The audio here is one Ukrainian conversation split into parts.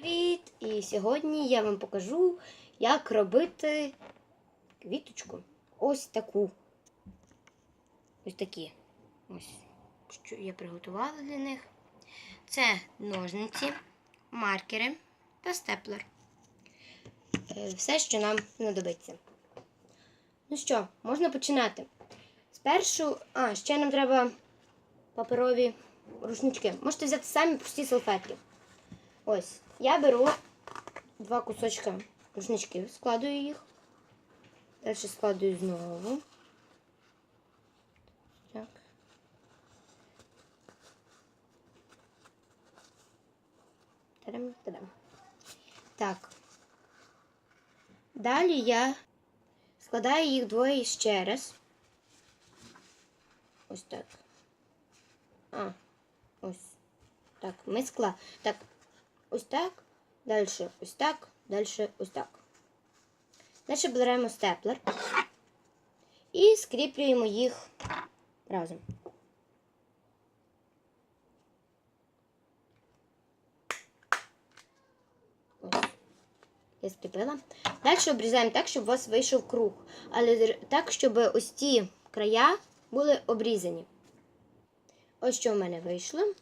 Привіт! І сьогодні я вам покажу, як робити квіточку. Ось таку. Ось такі. Ось, що я приготувала для них. Це ножниці, маркери та степлер. Е, Все, що нам знадобиться. Ну що, можна починати. Спершу, а, ще нам треба паперові рушнички. Можете взяти самі прості салфетки. Ось, я беру два кусочка рушничків, складую їх. Далі складую знову. Так. Тадам, тадам. Так. Далі я складаю їх двоє ще раз. Ось так. А, ось. Так, ми скла. Так, так, далі ось так, далі ось так. Далі беремо степлер і скріплюємо їх разом. Ось. Я скріпила. Далі обрізаємо так, щоб у вас вийшов круг. Але так, щоб ось ці края були обрізані. Ось що в мене вийшло.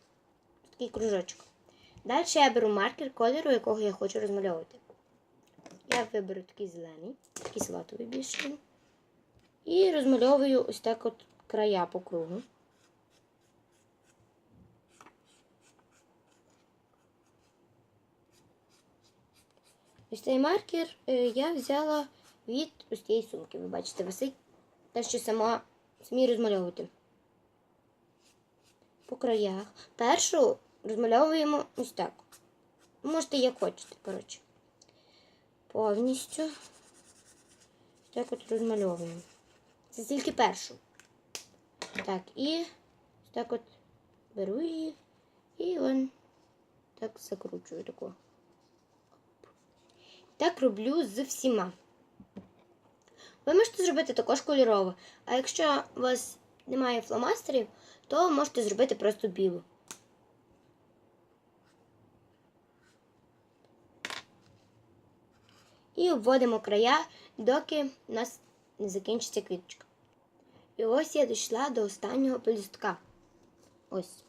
Такий кружочок. Далі я беру маркер кольору, якого я хочу розмальовувати. Я виберу такий зелений, такий салатовий більше. І розмальовую ось так от края по кругу. Ось цей маркер е, я взяла від ось цієї сумки. Ви бачите, висить те, що сама змію розмальовувати. По краях. Першу розмальовуємо ось так. Можете як хочете, коротше. Повністю так от розмальовуємо. Це тільки першу. Так, і так от беру її і вон так закручую таку. Так роблю з всіма. Ви можете зробити також кольорово. А якщо у вас немає фломастерів, то можете зробити просто білу. І обводимо края, доки у нас не закінчиться квіточка. І ось я дійшла до останнього пелюстка. Ось.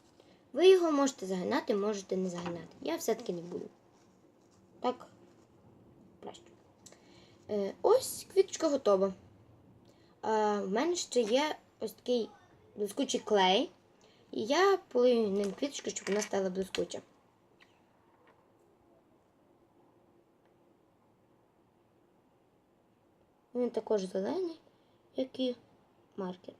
Ви його можете загинати, можете не загинати. Я все-таки не буду. Так, краще. Е, ось квіточка готова. А, в мене ще є ось такий блискучий клей. І я полию ним квіточку, щоб вона стала блискуча. Він також зелений, як і маркер.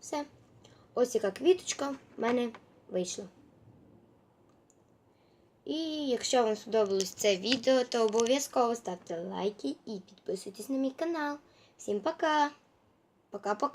Все. Ось яка квіточка в мене вийшла. І якщо вам сподобалось це відео, то обов'язково ставте лайки і підписуйтесь на мій канал. Всім пока! Пока-пока!